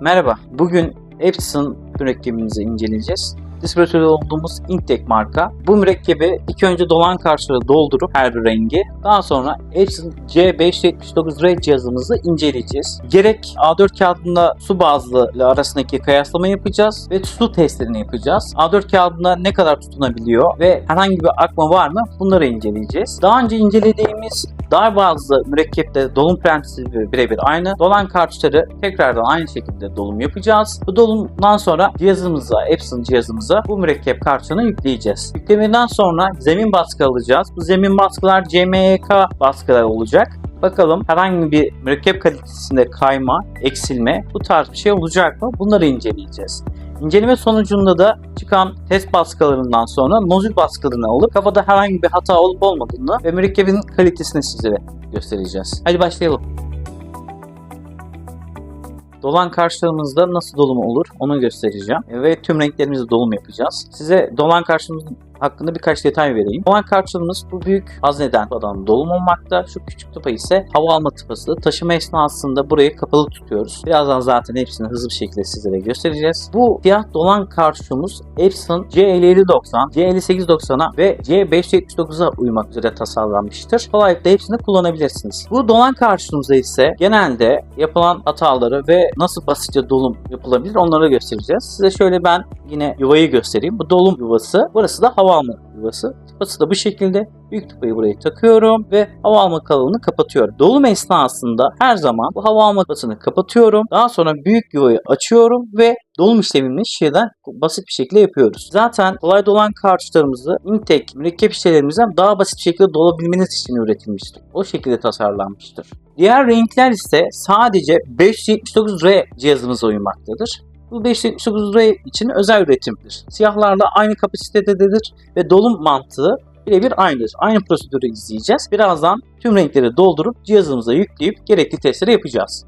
Merhaba, bugün Epson mürekkebimizi inceleyeceğiz. Distribütörü olduğumuz Inktek marka. Bu mürekkebi ilk önce dolan karşılığı doldurup her bir rengi. Daha sonra Epson C579 Red cihazımızı inceleyeceğiz. Gerek A4 kağıdında su bazlı ile arasındaki kıyaslama yapacağız ve su testlerini yapacağız. A4 kağıdında ne kadar tutunabiliyor ve herhangi bir akma var mı bunları inceleyeceğiz. Daha önce incelediğimiz dar bazlı mürekkepte dolum prensibi birebir aynı. Dolan kartuşları tekrardan aynı şekilde dolum yapacağız. Bu dolumdan sonra cihazımıza, Epson cihazımıza bu mürekkep kartuşunu yükleyeceğiz. Yüklemeden sonra zemin baskı alacağız. Bu zemin baskılar CMYK baskılar olacak. Bakalım herhangi bir mürekkep kalitesinde kayma, eksilme bu tarz bir şey olacak mı? Bunları inceleyeceğiz. İnceleme sonucunda da çıkan test baskılarından sonra nozül baskılarını alıp kafada herhangi bir hata olup olmadığını ve mürekkebin kalitesini sizlere göstereceğiz. Hadi başlayalım. Dolan karşılığımızda nasıl dolum olur onu göstereceğim. Ve tüm renklerimizde dolum yapacağız. Size dolan karşılığımızın hakkında birkaç detay vereyim. Dolan karşılığımız bu büyük hazneden falan dolum olmakta. Şu küçük tıpa ise hava alma tıpası. Taşıma esnasında burayı kapalı tutuyoruz. Birazdan zaten hepsini hızlı bir şekilde sizlere göstereceğiz. Bu siyah dolan karşılığımız Epson C5090, C5890'a ve C579'a uymak üzere tasarlanmıştır. Kolaylıkla hepsini kullanabilirsiniz. Bu dolan karşılığımızda ise genelde yapılan hataları ve nasıl basitçe dolum yapılabilir onları göstereceğiz. Size şöyle ben yine yuvayı göstereyim. Bu dolum yuvası. Burası da hava alma yuvası. Tıpası da bu şekilde. Büyük tıpayı buraya takıyorum ve hava alma kalıbını kapatıyorum. Dolum esnasında her zaman bu hava alma tıpasını kapatıyorum. Daha sonra büyük yuvayı açıyorum ve dolum işlemini şeyden basit bir şekilde yapıyoruz. Zaten kolay dolan kartuşlarımızı Intek mürekkep işlemlerimizden daha basit bir şekilde dolabilmeniz için üretilmiştir. O şekilde tasarlanmıştır. Diğer renkler ise sadece 579R cihazımıza uymaktadır. Bu 579R için özel üretimdir. Siyahlarla aynı kapasitededir ve dolum mantığı birebir aynıdır. Aynı prosedürü izleyeceğiz. Birazdan tüm renkleri doldurup cihazımıza yükleyip gerekli testleri yapacağız.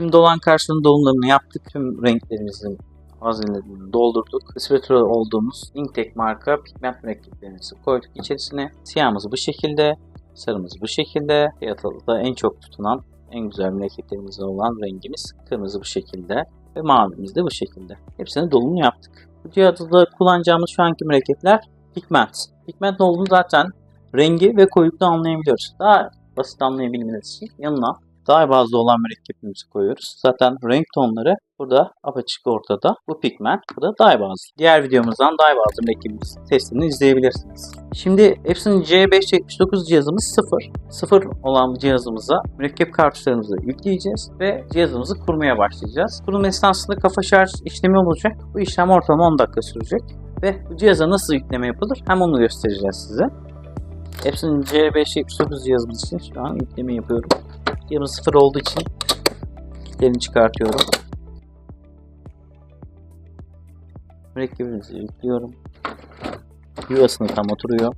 Tüm dolan karşılığının dolumlarını yaptık. Tüm renklerimizin hazinelerini doldurduk. Distribütör olduğumuz Inktek marka pigment mürekkeplerimizi koyduk içerisine. Siyahımız bu şekilde, sarımız bu şekilde. Fiyatıda en çok tutunan, en güzel mürekkeplerimizden olan rengimiz kırmızı bu şekilde ve mavimiz de bu şekilde. Hepsini dolumunu yaptık. Bu cihazda kullanacağımız şu anki mürekkepler pigment. Pigment ne olduğunu zaten rengi ve koyukluğu anlayabiliyoruz. Daha basit anlayabilmeniz için yanına daha bazlı olan mürekkebimizi koyuyoruz. Zaten renk tonları burada apaçık ortada. Bu pigment, bu da dye bazlı. Diğer videomuzdan dye bazlı mürekkebimizin testini izleyebilirsiniz. Şimdi Epson C579 cihazımız 0. 0 olan cihazımıza mürekkep kartuşlarımızı yükleyeceğiz ve cihazımızı kurmaya başlayacağız. Kurum esnasında kafa şarj işlemi olacak. Bu işlem ortalama 10 dakika sürecek. Ve bu cihaza nasıl yükleme yapılır hem onu göstereceğiz size. Epson C579 cihazımız için şu an yükleme yapıyorum. Cihazımız sıfır olduğu için kilitlerini çıkartıyorum. Mürekkebimizi yüklüyorum. Yuvasını tam oturuyor.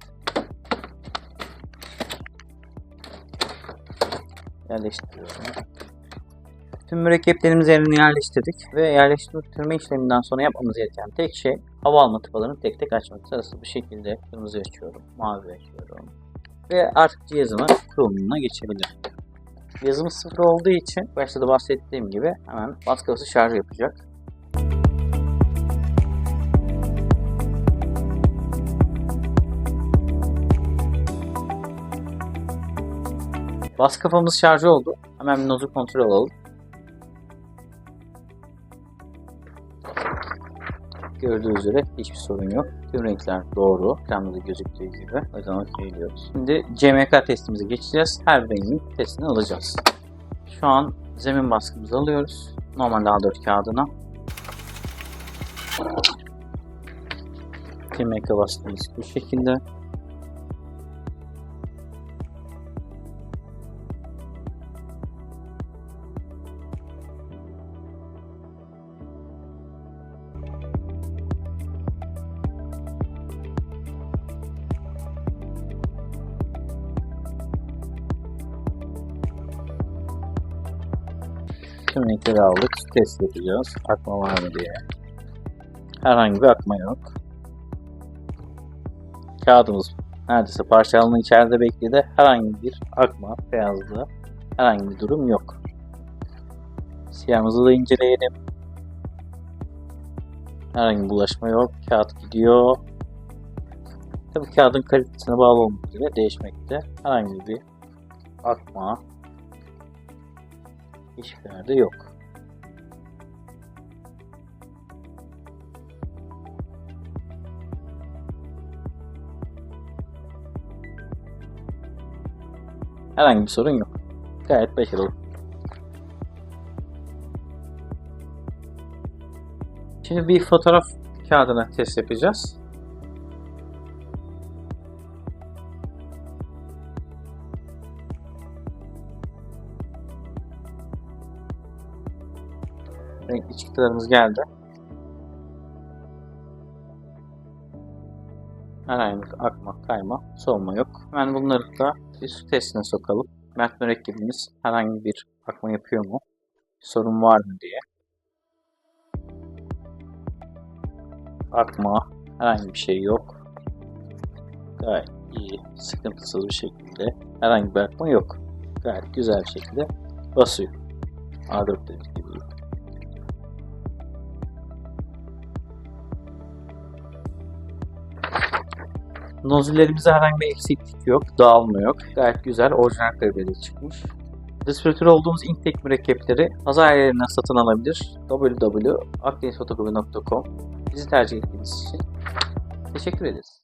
Yerleştiriyorum. Tüm mürekkeplerimizi yerine yerleştirdik ve yerleştirme işleminden sonra yapmamız gereken tek şey hava alma tıpalarını tek tek açmak. Sırası bu şekilde kırmızı açıyorum, mavi açıyorum ve artık cihazımı kurulumuna geçebilirim. Cihazımız sıfır olduğu için başta da bahsettiğim gibi hemen baskısı şarj yapacak. Bas kafamız şarjı oldu. Hemen bir kontrol alalım. Gördüğünüz üzere hiçbir sorun yok. Tüm renkler doğru. Ekranda da gözüktüğü gibi. O yüzden okey. Şimdi CMK testimize geçeceğiz. Her rengin testini alacağız. Şu an zemin baskımızı alıyoruz. Normal A4 kağıdına. CMK baskımız bu şekilde. Tüm renkleri aldık. Test yapacağız. Akma var mı diye. Herhangi bir akma yok. Kağıdımız neredeyse parçalanın içeride bekledi. Herhangi bir akma, beyazlığı, herhangi bir durum yok. Siyahımızı da inceleyelim. Herhangi bir bulaşma yok. Kağıt gidiyor. Tabii kağıdın kalitesine bağlı olmak üzere değişmekte. Herhangi bir akma, hiçbir yerde yok. Herhangi bir sorun yok. Gayet başarılı. Şimdi bir fotoğraf kağıdına test yapacağız. Renkli çıktılarımız geldi. Herhangi bir akma, kayma, soğuma yok. Hemen bunları da bir su testine sokalım. Mert mürekkebimiz herhangi bir akma yapıyor mu? Sorun var mı diye. Akma, herhangi bir şey yok. Gayet iyi, sıkıntısız bir şekilde. Herhangi bir akma yok. Gayet güzel bir şekilde basıyor. A4 dediği Nozillerimizde herhangi bir eksiklik yok, dağılma yok. Gayet güzel, orijinal kalitede çıkmış. Distribütör olduğumuz Inktek mürekkepleri pazar yerlerinden satın alabilir. www.akdenizfotokopi.com Bizi tercih ettiğiniz için teşekkür ederiz.